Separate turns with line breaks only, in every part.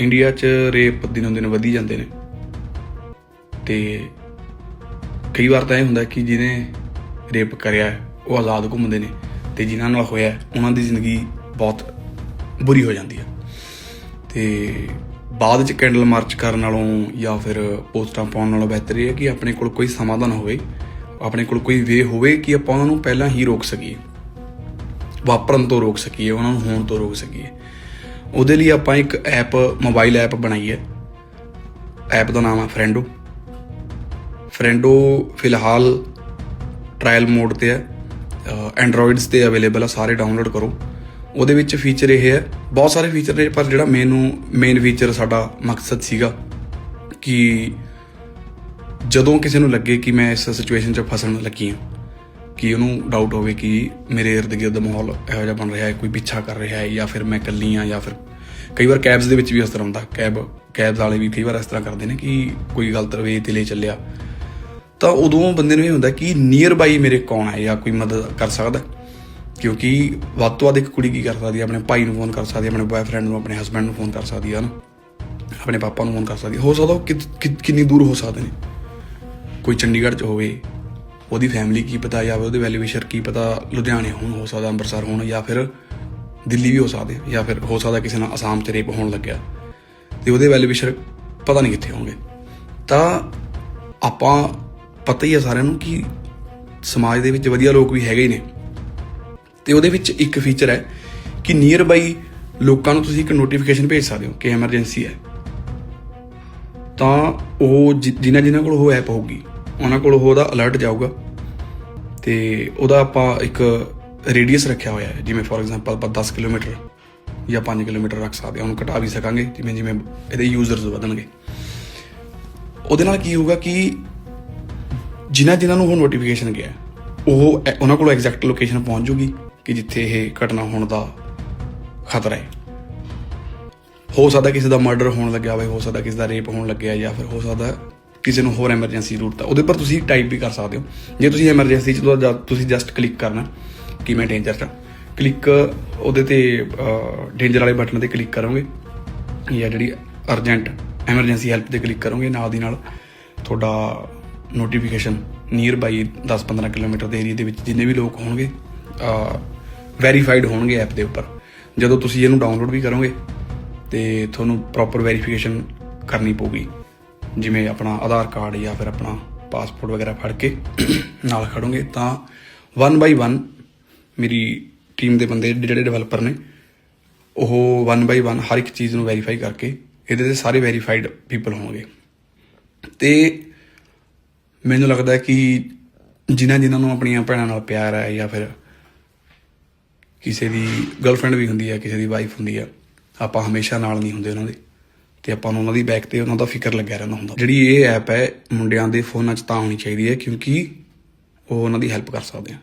India 'ਚ rape ਦਿਨੋਂ ਦਿਨ ਵਧੀ ਜਾਂਦੇ ਨੇ। ਤੇ ਕਈ ਵਾਰ ਤਾਂ ਇਹ ਹੁੰਦਾ ਕਿ ਜਿਹਨੇ ਰੇਪ ਕਰਿਆ, ਉਹ ਆਜ਼ਾਦ ਘੁੰਮਦੇ ਨੇ ਤੇ ਜਿਨ੍ਹਾਂ ਨਾਲ ਹੋਇਆ, ਉਹਨਾਂ ਦੀ ਜ਼ਿੰਦਗੀ ਬਹੁਤ ਬੁਰੀ ਹੋ ਜਾਂਦੀ ਹੈ। ਤੇ ਬਾਅਦ ਚ ਕੈਂਡਲ ਮਾਰਚ ਕਰਨ ਨਾਲੋਂ ਜਾਂ ਫਿਰ ਪੋਸਟਾਂ ਪਾਉਣ ਨਾਲੋਂ ਬਿਹਤਰ ਇਹ ਹੈ ਕਿ ਆਪਣੇ ਕੋਲ ਕੋਈ ਸਮਾਧਾਨ ਹੋਵੇ, ਆਪਣੇ ਕੋਲ ਕੋਈ ਵੇ ਹੋਵੇ ਕਿ ਆਪਾਂ ਉਹਨਾਂ ਨੂੰ ਪਹਿਲਾਂ ਹੀ ਰੋਕ ਸਕੀਏ। ਵਾਪਰਨ ਤੋਂ ਰੋਕ ਸਕੀਏ, ਉਹਨਾਂ ਨੂੰ ਹੋਣ ਤੋਂ ਰੋਕ ਸਕੀਏ। ਉਹਦੇ ਲਈ ਆਪਾਂ ਇੱਕ ਐਪ ਮੋਬਾਈਲ ਐਪ ਬਣਾਈ ਹੈ ਐਪ ਦਾ ਨਾਮ ਹੈ ਫਰੈਂਡੋ ਫਰੈਂਡੋ ਫਿਲਹਾਲ ਟ੍ਰਾਇਲ ਮੋਡ ਤੇ ਹੈ। ਐਂਡਰੋਇਡਸ ਤੇ ਅਵੇਲੇਬਲ ਆ, ਸਾਰੇ ਡਾਊਨਲੋਡ ਕਰੋ। ਉਹਦੇ ਵਿੱਚ ਫੀਚਰ ਇਹ ਹੈ, ਬਹੁਤ ਸਾਰੇ ਫੀਚਰ ਨੇ, ਪਰ ਜਿਹੜਾ ਮੈਨੂੰ ਮੇਨ ਫੀਚਰ ਸਾਡਾ ਮਕਸਦ ਸੀਗਾ ਕਿ ਜਦੋਂ ਕਿਸੇ ਨੂੰ ਲੱਗੇ ਕਿ ਮੈਂ ਇਸ ਸਿਚੁਏਸ਼ਨ 'ਚ ਫਸਣ ਲੱਗੀ ਹਾਂ ਕਿ ਉਹਨੂੰ ਡਾਊਟ ਹੋਵੇ ਕਿ ਮੇਰੇ ਇਰਦ ਗਿਰਦ ਮਾਹੌਲ ਇਹੋ ਜਿਹਾ ਬਣ ਰਿਹਾ ਹੈ, ਕੋਈ ਪਿੱਛਾ ਕਰ ਰਿਹਾ ਹੈ ਜਾਂ ਫਿਰ ਮੈਂ ਇਕੱਲੀ ਹਾਂ ਜਾਂ ਫਿਰ ਕਈ ਵਾਰ ਕੈਬਸ ਦੇ ਵਿੱਚ ਵੀ ਇਸ ਤਰ੍ਹਾਂ ਹੁੰਦਾ, ਕੈਬ, ਕੈਬਸ ਵਾਲੇ ਵੀ ਕਈ ਵਾਰ ਇਸ ਤਰ੍ਹਾਂ ਕਰਦੇ ਨੇ ਕਿ ਕੋਈ ਗਲਤ ਵੇ ਤੇ ਲੈ ਚੱਲਿਆ। ਤਾਂ ਉਦੋਂ ਬੰਦੇ ਨੂੰ ਇਹ ਹੁੰਦਾ ਕਿ ਨੀਅਰ ਬਾਈ ਮੇਰੇ ਕੌਣ ਹੈ ਜਾਂ ਕੋਈ ਮਦਦ ਕਰ ਸਕਦਾ ਕਿਉਂਕਿ ਵੱਧ ਤੋਂ ਵੱਧ ਇੱਕ ਕੁੜੀ ਕੀ ਕਰ ਸਕਦੀ ਹੈ? ਆਪਣੇ ਭਾਈ ਨੂੰ ਫੋਨ ਕਰ ਸਕਦੀ ਹੈ, ਆਪਣੇ ਬॉयਫ੍ਰੈਂਡ ਨੂੰ, ਆਪਣੇ ਹਸਬੰਡ ਨੂੰ ਫੋਨ ਕਰ ਸਕਦੀ ਹੈ ਨਾ ਆਪਣੇ ਪਾਪਾ ਨੂੰ ਫੋਨ ਕਰ ਸਕਦੀ ਹੋ। ਸਕਦਾ ਉਹ ਕਿੰਨੀ ਦੂਰ ਹੋ ਸਕਦੇ ਨੇ। ਕੋਈ ਚੰਡੀਗੜ੍ਹ 'ਚ ਹੋਵੇ ਉਹਦੀ ਫੈਮਿਲੀ ਕੀ ਪਤਾ ਜਾਂ ਉਹਦੇ ਵੈਲੀਵਿਸ਼ਰ ਕੀ ਪਤਾ ਲੁਧਿਆਣੇ ਹੋਣ ਹੋ ਸਕਦਾ, ਅੰਮ੍ਰਿਤਸਰ ਹੋਣ ਜਾਂ ਫਿਰ ਦਿੱਲੀ ਵੀ ਹੋ ਸਕਦੇ, ਜਾਂ ਫਿਰ ਹੋ ਸਕਦਾ ਕਿਸੇ ਨਾਲ ਅਸਾਮ 'ਚ ਰੇਪ ਹੋਣ ਲੱਗਿਆ। ਤੇ ਉਹਦੇ ਵੈਲੀਵਿਸ਼ਰ ਪਤਾ ਨਹੀਂ ਕਿੱਥੇ ਹੋਣਗੇ। ਤਾਂ ਆਪਾਂ ਪਤਾ ਹੀ ਆ ਸਾਰਿਆਂ ਨੂੰ ਕਿ ਸਮਾਜ ਦੇ ਵਿੱਚ ਵਧੀਆ ਲੋਕ ਵੀ ਹੈਗੇ ਹੀ ਨੇ। ਤੇ ਉਹਦੇ ਵਿੱਚ ਇੱਕ ਫੀਚਰ ਹੈ ਕਿ ਨੀਅਰ ਬਾਈ ਲੋਕਾਂ ਨੂੰ ਤੁਸੀਂ ਇੱਕ ਨੋਟੀਫਿਕੇਸ਼ਨ ਭੇਜ ਸਕਦੇ ਹੋ ਕਿ ਐਮਰਜੈਂਸੀ ਹੈ। ਤਾਂ ਉਹ ਜਿਨ੍ਹਾਂ ਜਿਨ੍ਹਾਂ ਕੋਲ ਉਹ ਐਪ ਹੋਊਗੀ ਉਹਨਾਂ ਕੋਲ ਉਹਦਾ ਅਲਰਟ ਜਾਊਗਾ ਤੇ ਉਹਦਾ ਆਪਾਂ ਇੱਕ ਰੇਡੀਅਸ ਰੱਖਿਆ ਹੋਇਆ ਹੈ। ਜਿਵੇਂ ਫੋਰ ਐਗਜ਼ਾਮਪਲ ਆਪਾਂ 10 ਕਿਲੋਮੀਟਰ ਜਾਂ 5 ਕਿਲੋਮੀਟਰ ਰੱਖ ਸਕਦੇ ਹਾਂ, ਉਹਨੂੰ ਘਟਾ ਵੀ ਸਕਾਂਗੇ, ਜਿਵੇਂ ਜਿਵੇਂ ਇਹਦੇ ਯੂਜ਼ਰਸ ਵਧਣਗੇ। ਉਹਦੇ ਨਾਲ ਕੀ ਹੋਊਗਾ ਕਿ ਜਿਨ੍ਹਾਂ ਜਿਨ੍ਹਾਂ ਨੂੰ ਉਹ ਨੋਟੀਫਿਕੇਸ਼ਨ ਗਿਆ, ਉਹ ਉਹਨਾਂ ਕੋਲ ਐਗਜ਼ੈਕਟ ਲੋਕੇਸ਼ਨ ਪਹੁੰਚ ਜੂਗੀ ਕਿ ਜਿੱਥੇ ਇਹ ਘਟਨਾ ਹੋਣ ਦਾ ਖਤਰਾ ਹੈ। ਹੋ ਸਕਦਾ ਕਿਸੇ ਦਾ ਮਰਡਰ ਹੋਣ ਲੱਗਿਆ ਹੋਵੇ, ਹੋ ਸਕਦਾ ਕਿਸੇ ਦਾ ਰੇਪ ਹੋਣ ਲੱਗਿਆ ਜਾਂ ਫਿਰ ਹੋ ਸਕਦਾ ਕਿਸੇ ਨੂੰ ਹੋਰ ਐਮਰਜੈਂਸੀ ਜ਼ਰੂਰਤ ਹੈ ਉਹਦੇ ਪਰ ਤੁਸੀਂ ਟਾਈਪ ਵੀ ਕਰ ਸਕਦੇ ਹੋ। ਜੇ ਤੁਸੀਂ ਐਮਰਜੈਂਸੀ ਚ ਤੁਸੀਂ ਜਸਟ ਕਲਿੱਕ ਕਰਨਾ, ਕਿ ਮੈਂ ਡੇਂਜਰ ਚ ਕਲਿੱਕ ਉਹਦੇ ਤੇ ਡੇਂਜਰ ਵਾਲੇ ਬਟਨ ਤੇ ਕਲਿੱਕ ਕਰੋਗੇ। ਜਾਂ ਜਿਹੜੀ ਅਰਜੈਂਟ ਐਮਰਜੈਂਸੀ ਹੈਲਪ ਤੇ ਕਲਿੱਕ ਕਰੋਗੇ, ਨਾਲ ਦੀ ਨਾਲ ਤੁਹਾਡਾ ਨੋਟੀਫਿਕੇਸ਼ਨ ਨੀਅਰ ਬਾਈ 10-15 ਕਿਲੋਮੀਟਰ ਦੇ ਏਰੀਆ ਦੇ ਵਿੱਚ ਜਿੰਨੇ ਵੀ ਲੋਕ ਹੋਣਗੇ ਵੈਰੀਫਾਈਡ ਹੋਣਗੇ ਐਪ ਦੇ ਉੱਪਰ। ਜਦੋਂ ਤੁਸੀਂ ਇਹਨੂੰ ਡਾਊਨਲੋਡ ਵੀ ਕਰੋਗੇ, ਤੇ ਤੁਹਾਨੂੰ ਪ੍ਰੋਪਰ ਵੈਰੀਫਿਕੇਸ਼ਨ ਕਰਨੀ ਪਊਗੀ। ਜਿਵੇਂ ਆਪਣਾ ਆਧਾਰ ਕਾਰਡ ਜਾਂ ਫਿਰ ਆਪਣਾ ਪਾਸਪੋਰਟ ਵਗੈਰਾ ਫੜ ਕੇ ਨਾਲ ਖੜੋਗੇ, ਤਾਂ 1 ਬਾਈ 1 ਮੇਰੀ ਟੀਮ ਦੇ ਬੰਦੇ ਜਿਹੜੇ ਡਿਵੈਲਪਰ ਨੇ, ਉਹ 1 ਬਾਈ 1 ਹਰ ਇੱਕ ਚੀਜ਼ ਨੂੰ ਵੈਰੀਫਾਈ ਕਰਕੇ ਇਹਦੇ ਤੇ ਸਾਰੇ ਵੈਰੀਫਾਈਡ ਪੀਪਲ ਹੋਣਗੇ। ਤੇ ਮੈਨੂੰ ਲੱਗਦਾ ਕਿ ਜਿਨ੍ਹਾਂ ਜਿਨ੍ਹਾਂ ਨੂੰ ਆਪਣੀਆਂ ਭੈਣਾਂ ਨਾਲ ਪਿਆਰ ਹੈ ਜਾਂ ਫਿਰ ਕਿਸੇ ਦੀ ਗਰਲਫ੍ਰੈਂਡ ਵੀ ਹੁੰਦੀ ਹੈ, ਕਿਸੇ ਦੀ ਵਾਈਫ ਹੁੰਦੀ ਹੈ, ਆਪਾਂ ਹਮੇਸ਼ਾ ਨਾਲ ਨਹੀਂ ਹੁੰਦੇ ਉਹਨਾਂ ਦੇ। ਤੇ ਆਪਾਂ ਨੂੰ ਉਹਨਾਂ ਦੀ ਬੈਕ ਤੇ ਉਹਨਾਂ ਦਾ ਫਿਕਰ ਲੱਗਿਆ ਰਹਿੰਦਾ ਹੁੰਦਾ। ਜਿਹੜੀ ਇਹ ਐਪ ਹੈ, ਮੁੰਡਿਆਂ ਦੇ ਫੋਨਾਂ 'ਚ ਤਾਂ ਹੋਣੀ ਚਾਹੀਦੀ ਹੈ, ਕਿਉਂਕਿ ਉਹ ਉਹਨਾਂ ਦੀ ਹੈਲਪ ਕਰ ਸਕਦੇ ਆ।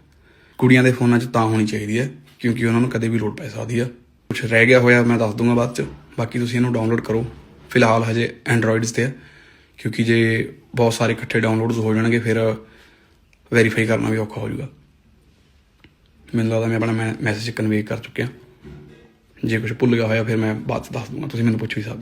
ਕੁੜੀਆਂ ਦੇ ਫੋਨਾਂ 'ਚ ਤਾਂ ਹੋਣੀ ਚਾਹੀਦੀ ਹੈ, ਕਿਉਂਕਿ ਉਹਨਾਂ ਨੂੰ ਕਦੇ ਵੀ ਲੋੜ ਪੈ ਸਕਦੀ ਆ। ਕੁਝ ਰਹਿ ਗਿਆ ਹੋਇਆ, ਮੈਂ ਦੱਸ ਦੂੰਗਾ ਬਾਅਦ 'ਚ। ਬਾਕੀ ਤੁਸੀਂ ਇਹਨੂੰ ਡਾਊਨਲੋਡ ਕਰੋ। ਫਿਲਹਾਲ ਹਜੇ ਐਂਡਰੋਇਡਸ ਤੇ ਹੈ ਕਿਉਂਕਿ ਜੇ ਬਹੁਤ ਸਾਰੇ ਇਕੱਠੇ ਡਾਊਨਲੋਡਸ ਹੋ ਜਾਣਗੇ, ਫਿਰ ਵੈਰੀਫਾਈ ਕਰਨਾ ਵੀ ਔਖਾ ਹੋ ਜਾਊਗਾ। ਮੈਨੂੰ ਲੱਗਦਾ ਮੈਂ ਆਪਣਾ ਮੈਸੇਜ ਕਨਵੇ ਕਰ ਚੁੱਕਿਆ। ਜੇ ਕੁਝ ਭੁੱਲ ਗਿਆ ਹੋਇਆ, ਫਿਰ ਮੈਂ ਬਾਅਦ 'ਚ ਦੱਸ ਦੂੰਗਾ। ਤੁਸੀਂ ਮੈਨੂੰ ਪੁੱਛ ਵੀ ਸਕਦੇ